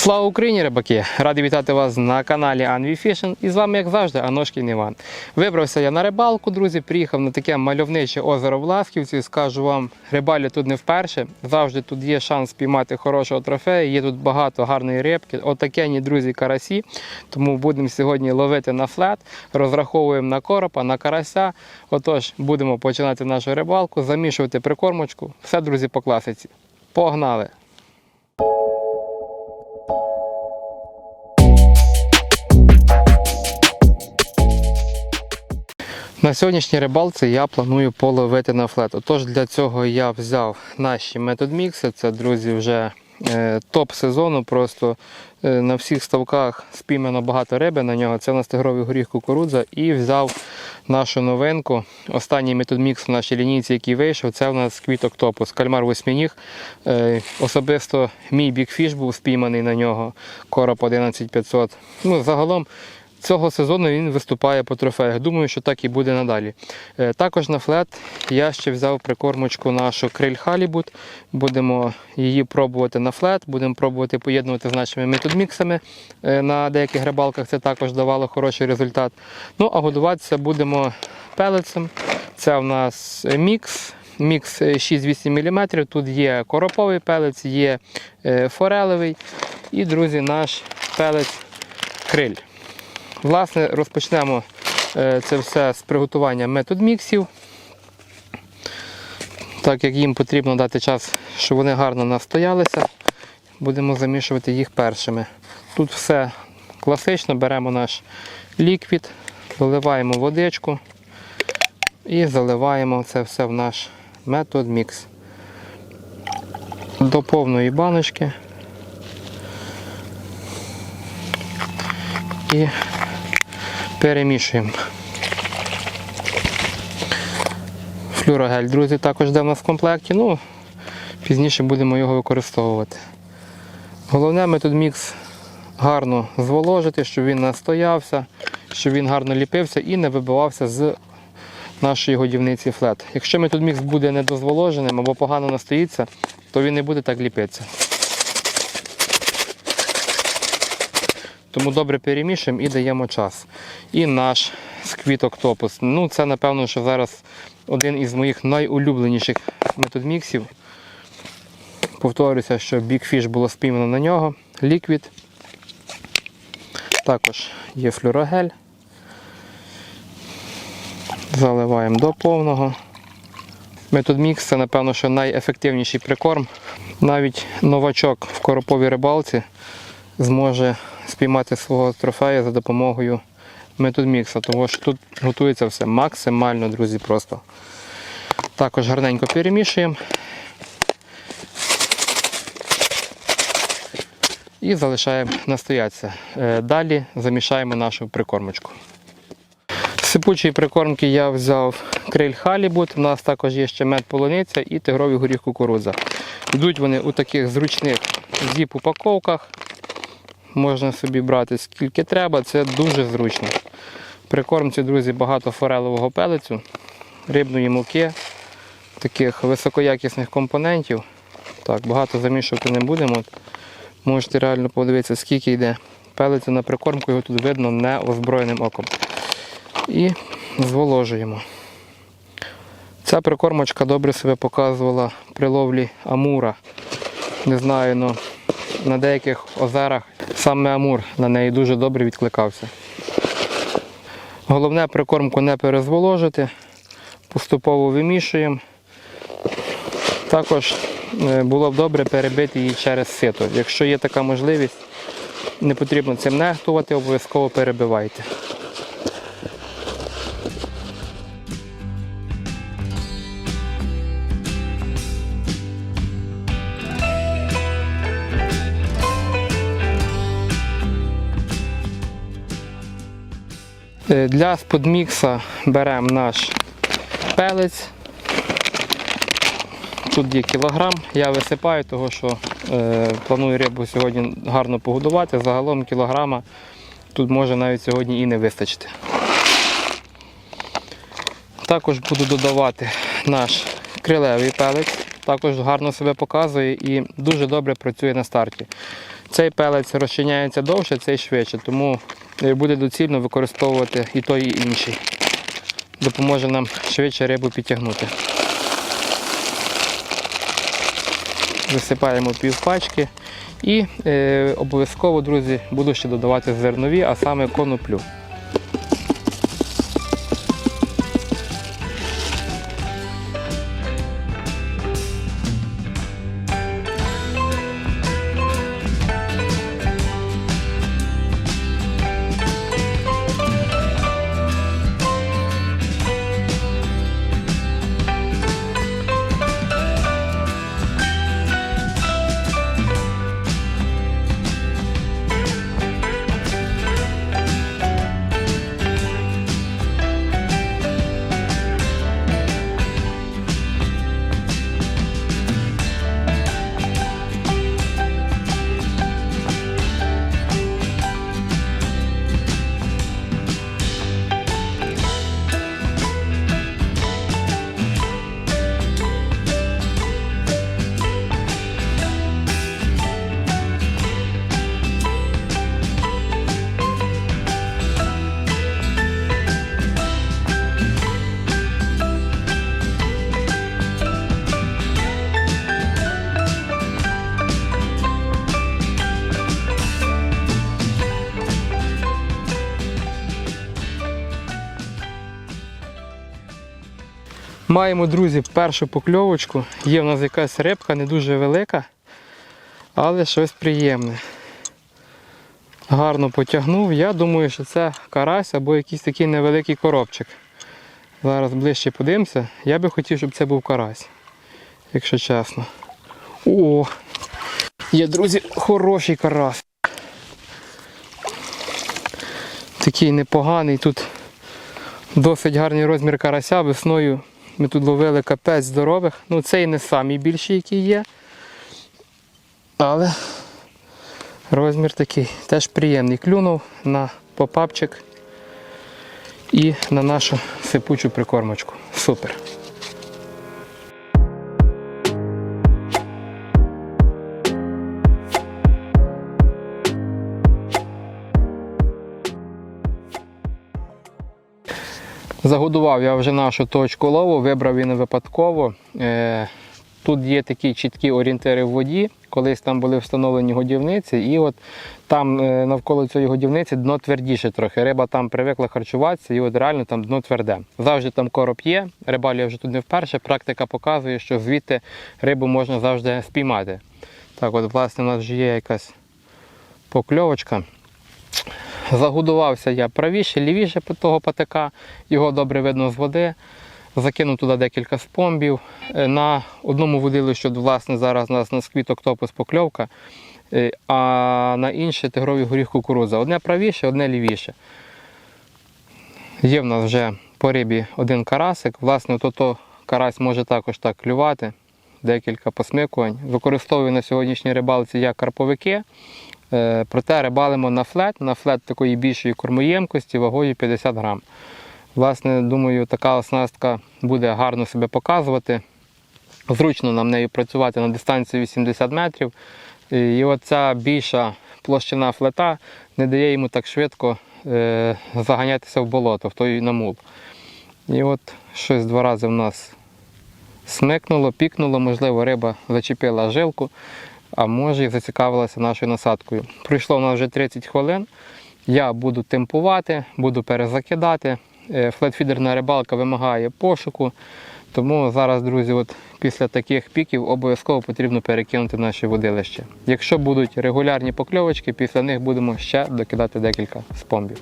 Слава Україні, рибаки! Радий вітати вас на каналі Anvi Fishing. І з вами, як завжди, Аношкін Іван. Вибрався я на рибалку, друзі. Приїхав на таке мальовниче озеро в Ласківці. Скажу вам, рибалю тут не вперше. Завжди тут є шанс піймати хорошого трофею. Є тут багато гарної рибки. Отакені, друзі, карасі. Тому будемо сьогодні ловити на флет. Розраховуємо на коропа, на карася. Отож, будемо починати нашу рибалку, замішувати прикормочку. Все, друзі, по класиці. Погнали! На сьогоднішній рибалці я планую половити на флет. Отож, для цього я взяв наші метод мікси. Це, друзі, вже е, топ сезону. Просто е, на всіх ставках спіймано багато риби на нього. Це у нас тигровий горіх кукурудза. І взяв нашу новинку. Останній метод мікс в нашій лінійці, який вийшов, це у нас квіток топус. Кальмар восьминіг. Е, особисто мій бікфіш був спійманий на нього. Короб 11500. Ну, загалом. Цього сезону він виступає по трофеях. Думаю, що так і буде надалі. Е, Також на флет я ще взяв прикормочку нашу криль Халібут. Будемо її пробувати на флет, будемо пробувати поєднувати з нашими методміксами. Е, На деяких рибалках це також давало хороший результат. Ну, а годуватися будемо пелецем. Це в нас е, мікс. Мікс 6-8 мм. Тут є короповий пелець, є е, форелевий. І, друзі, наш пелець криль. Власне, розпочнемо е, це все з приготування методміксів. Так як їм потрібно дати час, щоб вони гарно настоялися, будемо замішувати їх першими. Тут все класично, беремо наш ліквід, доливаємо водичку і заливаємо це все в наш метод мікс. До повної баночки. І перемішуємо. Флюрогель, друзі, також йде в нас в комплекті. Ну, пізніше будемо його використовувати. Головне ми тут мікс гарно зволожити, щоб він настоявся, щоб він гарно ліпився і не вибивався з нашої годівниці флет. Якщо ми тут мікс буде недозволоженим або погано настоїться, то він не буде так ліпитися. Тому добре перемішуємо і даємо час. І наш сквіт октопус. Ну, це, напевно, що зараз один із моїх найулюбленіших методміксів. Повторюся, що Fish було спіймано на нього. Ліквід. Також є флюрогель. Заливаємо до повного. Методмікс це, напевно, що найефективніший прикорм. Навіть новачок в короповій рибалці зможе спіймати свого трофея за допомогою методмікса, тому що тут готується все максимально, друзі, просто. Також гарненько перемішуємо. І залишаємо настоятися. Е, Далі замішаємо нашу прикормочку. З сипучої прикормки я взяв криль халібут, у нас також є ще мед полуниця і тигровий горіх кукурудза. Йдуть вони у таких зручних зіп-упаковках. Можна собі брати скільки треба, це дуже зручно. При кормці, друзі, багато форелевого пелецю, рибної муки, таких високоякісних компонентів. Так, багато замішувати не будемо. Можете реально подивитися, скільки йде пелецю на прикормку, його тут видно неозброєним оком. І зволожуємо. Ця прикормочка добре себе показувала при ловлі амура. Не знаю, але на деяких озерах саме амур на неї дуже добре відкликався. Головне прикормку не перезволожити, поступово вимішуємо. Також е, було б добре перебити її через сито. Якщо є така можливість, не потрібно цим нехтувати, обов'язково перебивайте. Для сподмікса беремо наш пелець. Тут є кілограм, я висипаю, тому що е, планую рибу сьогодні гарно погодувати. Загалом кілограма тут може навіть сьогодні і не вистачити. Також буду додавати наш крилевий пелець. також гарно себе показує і дуже добре працює на старті. Цей пелець розчиняється довше, цей швидше, тому е, буде доцільно використовувати і той, і інший. Допоможе нам швидше рибу підтягнути. Висипаємо пів пачки і е, обов'язково, друзі, буду ще додавати зернові, а саме коноплю. Маємо, друзі, першу покльовочку. Є в нас якась рибка, не дуже велика, але щось приємне. Гарно потягнув. Я думаю, що це карась або якийсь такий невеликий коробчик. Зараз ближче подивимося. Я би хотів, щоб це був карась, якщо чесно. О! Є, друзі, хороший карась. Такий непоганий тут досить гарний розмір карася. Весною ми тут ловили капець здорових. Ну цей не самий більший, який є. Але розмір такий теж приємний. Клюнув на попапчик і на нашу сипучу прикормочку. Супер. Загодував я вже нашу точку лову, вибрав її не випадково. Е, Тут є такі чіткі орієнтири в воді. Колись там були встановлені годівниці, і от там е, навколо цієї годівниці дно твердіше трохи. Риба там привикла харчуватися, і от реально там дно тверде. Завжди там короб є. Рибалю вже тут не вперше. Практика показує, що звідти рибу можна завжди спіймати. Так, от, власне, у нас вже є якась покльовочка. Загодувався я правіше, лівіше того патика, його добре видно з води. Закинув туди декілька спомбів. Е, На одному водилищі, власне, зараз у нас на сквіт октопус покльовка, е, а на інше тигровий горіх кукурудза. Одне правіше, одне лівіше. Є в нас вже по рибі один карасик. Власне, то карась може також так клювати, декілька посмикувань. Використовую на сьогоднішній рибалці як карповики. Е, Проте рибалимо на флет, на флет такої більшої кормоємкості вагою 50 грам. Власне, думаю, така оснастка буде гарно себе показувати. Зручно нам нею працювати на дистанції 80 метрів. І оця більша площина флета не дає йому так швидко е, заганятися в болото, в той намул. І от щось два рази в нас смикнуло, пікнуло, можливо, риба зачепила жилку а може і зацікавилася нашою насадкою. Пройшло у нас вже 30 хвилин. Я буду темпувати, буду перезакидати. Е, Флетфідерна рибалка вимагає пошуку. Тому зараз, друзі, от після таких піків обов'язково потрібно перекинути наші водилище. Якщо будуть регулярні покльовочки, після них будемо ще докидати декілька спомбів.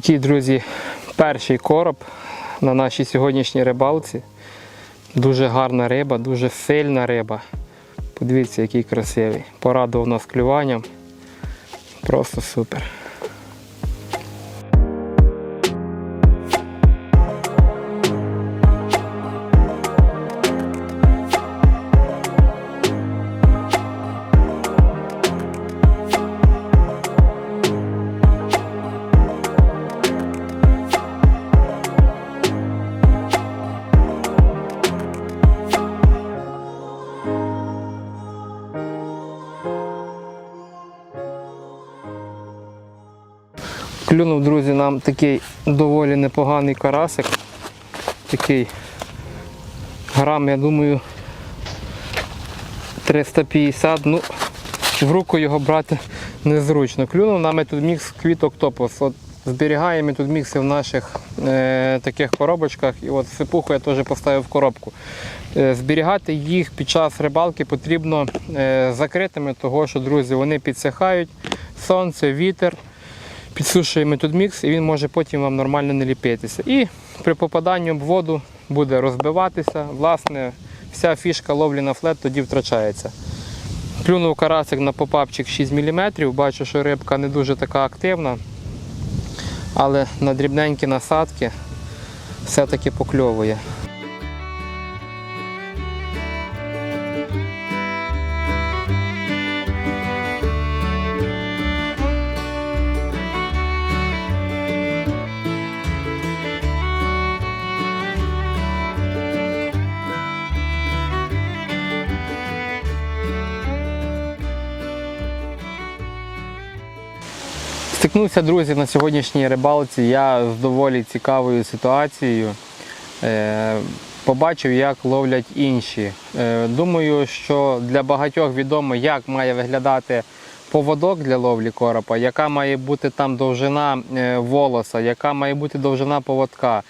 Такий, друзі, перший короб. на нашій сьогоднішній рибалці. Дуже гарна риба, дуже сильна риба. Подивіться, який красивий. Порадував нас клюванням. Просто супер. Клюнув, друзі, нам такий доволі непоганий карасик. Такий грам, я думаю, 350. Ну, в руку його брати незручно. Клюнув нам тут мікс квіток топос. От зберігаємо тут мікси в наших е, таких коробочках. І от сипуху я теж поставив в коробку. Е, зберігати їх під час рибалки потрібно е, закритими, того що, друзі, вони підсихають, сонце, вітер підсушуємо тут мікс і він може потім вам нормально не ліпитися. І при попаданні в воду буде розбиватися. Власне, вся фішка ловлі на флет тоді втрачається. Плюнув карасик на попапчик 6 мм, бачу, що рибка не дуже така активна, але на дрібненькі насадки все-таки покльовує. Стикнувся, друзі, на сьогоднішній рибалці. Я з доволі цікавою ситуацією. Е, Побачив, як ловлять інші. Е, Думаю, що для багатьох відомо, як має виглядати поводок для ловлі коропа, яка має бути там довжина е, волоса, яка має бути довжина поводка,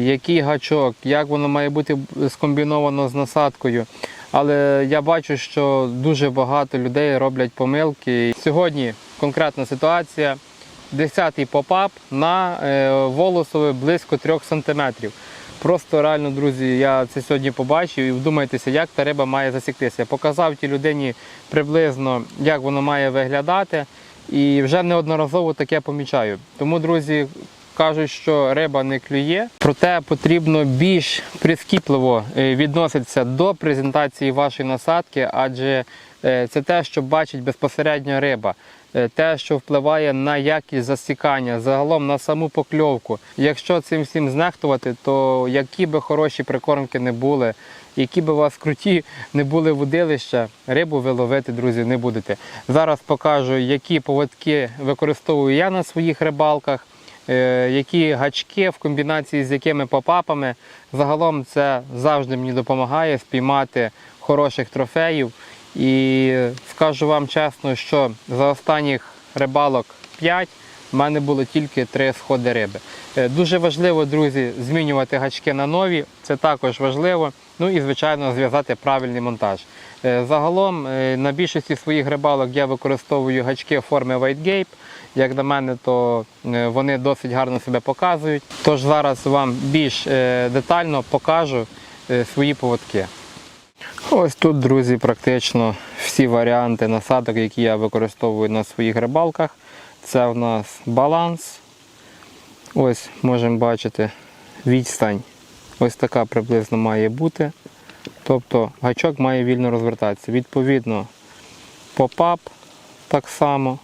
який гачок, як воно має бути скомбіновано з насадкою. Але я бачу, що дуже багато людей роблять помилки. Сьогодні конкретна ситуація. 10-й попап на е, волосове близько 3 см. Просто реально, друзі, я це сьогодні побачив і вдумайтеся, як та риба має засіктися. Я показав тій людині приблизно, як воно має виглядати, і вже неодноразово таке помічаю. Тому, друзі, кажуть, що риба не клює, проте потрібно більш прискіпливо е, відноситися до презентації вашої насадки, адже е, це те, що бачить безпосередньо риба. Е, Те, що впливає на якість засікання, загалом на саму покльовку. Якщо цим всім знехтувати, то які би хороші прикормки не були, які би у вас круті не були водилища, рибу ви ловити, друзі, не будете. Зараз покажу, які поводки використовую я на своїх рибалках, е, які гачки в комбінації з якими попапами. Загалом це завжди мені допомагає спіймати хороших трофеїв. І скажу вам чесно, що за останніх рибалок 5 в мене було тільки 3 сходи риби. Е, Дуже важливо, друзі, змінювати гачки на нові, це також важливо. Ну і, звичайно, зв'язати правильний монтаж. Е, Загалом е, на більшості своїх рибалок я використовую гачки форми White Gape. Як на мене, то вони досить гарно себе показують. Тож зараз вам більш детально покажу свої поводки. Ось тут, друзі, практично всі варіанти насадок, які я використовую на своїх рибалках. Це в нас баланс. Ось можемо бачити відстань. Ось така приблизно має бути. Тобто гачок має вільно розвертатися. Відповідно, попап так само.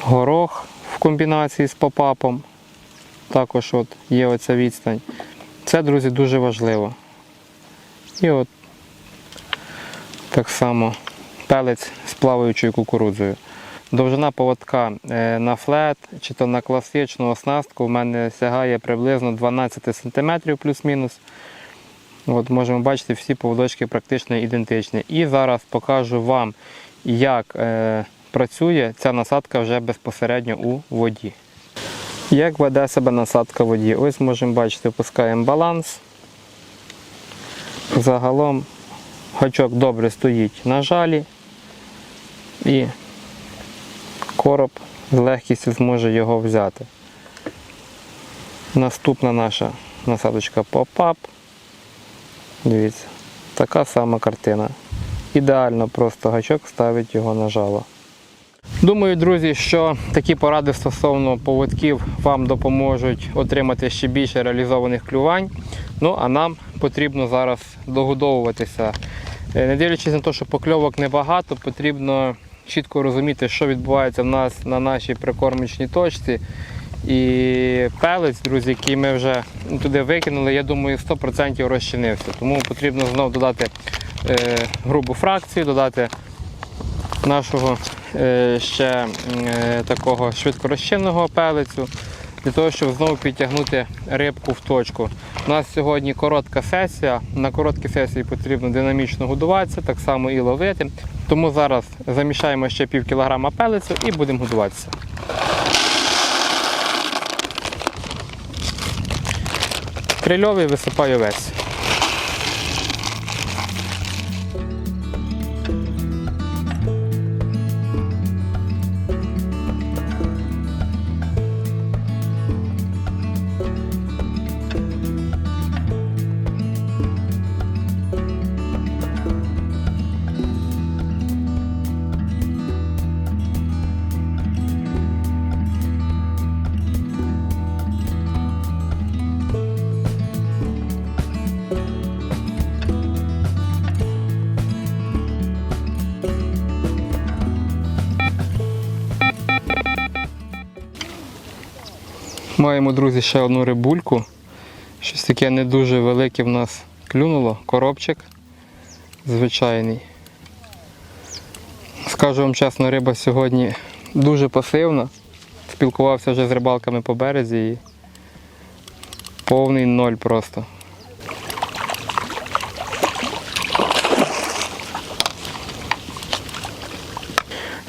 Горох в комбінації з попапом. Також от є оця відстань. Це, друзі, дуже важливо. І от так само пелець з плаваючою кукурудзою. Довжина поводка е, на флет чи то на класичну оснастку в мене сягає приблизно 12 см плюс-мінус. От Можемо бачити, всі поводочки практично ідентичні. І зараз покажу вам, як е, працює ця насадка вже безпосередньо у воді. Як веде себе насадка в воді? Ось можемо бачити, опускаємо баланс. Загалом гачок добре стоїть на жалі і короб з легкістю зможе його взяти. Наступна наша насадочка поп-ап. Дивіться, така сама картина. Ідеально просто гачок ставить його на жало. Думаю, друзі, що такі поради стосовно поводків вам допоможуть отримати ще більше реалізованих клювань. Ну а нам потрібно зараз догодовуватися. Е, Не дивлячись на те, що покльовок небагато, потрібно чітко розуміти, що відбувається в нас на нашій прикормочній точці. І пелець, друзі, який ми вже туди викинули, я думаю, 100% розчинився. Тому потрібно знову додати е, грубу фракцію, додати нашого е, ще е, такого швидкорозчинного пелецю, для того, щоб знову підтягнути рибку в точку. У нас сьогодні коротка сесія. На короткій сесії потрібно динамічно годуватися, так само і ловити. Тому зараз замішаємо ще пів кілограма пелицю і будемо годуватися. Крильовий висипаю весь. Маємо, друзі, ще одну рибульку. Щось таке не дуже велике в нас клюнуло. Коробчик звичайний. Скажу вам чесно, риба сьогодні дуже пасивна. Спілкувався вже з рибалками по березі і повний ноль просто.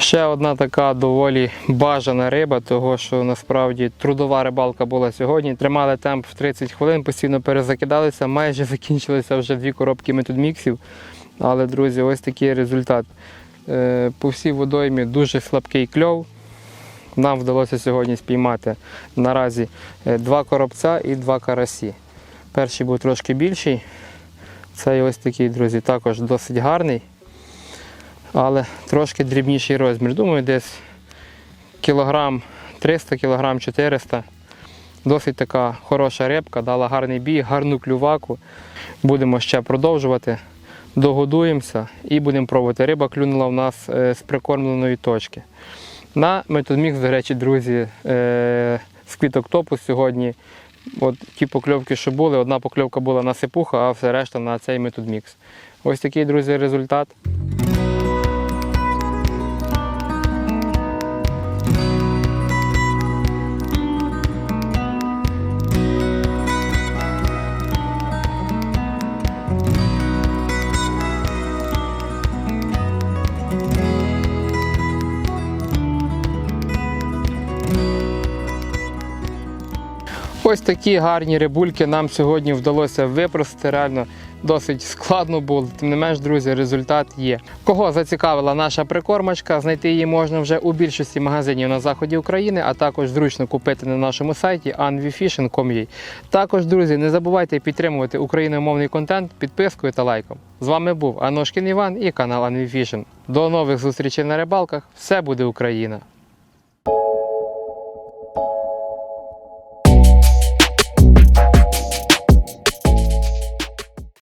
Ще одна така доволі бажана риба, того що насправді трудова рибалка була сьогодні. Тримали темп в 30 хвилин, постійно перезакидалися, майже закінчилися вже дві коробки методміксів. Але, друзі, ось такий результат. Е, По всій водоймі дуже слабкий кльов. Нам вдалося сьогодні спіймати наразі е, два коробця і два карасі. Перший був трошки більший. Цей ось такий, друзі, також досить гарний але трошки дрібніший розмір. Думаю, десь кілограм 300, кілограм 400. Досить така хороша рибка, дала гарний бій, гарну клюваку. Будемо ще продовжувати. Догодуємося і будемо пробувати. Риба клюнула в нас е, з прикормленої точки. На методмікс, до речі, друзі, е, з квіток топу сьогодні. От ті покльовки, що були, одна покльовка була на сипуха, а все решта на цей методмікс. Ось такий, друзі, результат. Ось такі гарні рибульки нам сьогодні вдалося випрости. Реально досить складно було. Тим не менш, друзі, результат є. Кого зацікавила наша прикормочка, знайти її можна вже у більшості магазинів на заході України, а також зручно купити на нашому сайті anvifishing.com.ua. Також, друзі, не забувайте підтримувати україномовний контент підпискою та лайком. З вами був Аношкін Іван і канал Anvifishing. До нових зустрічей на рибалках. Все буде Україна!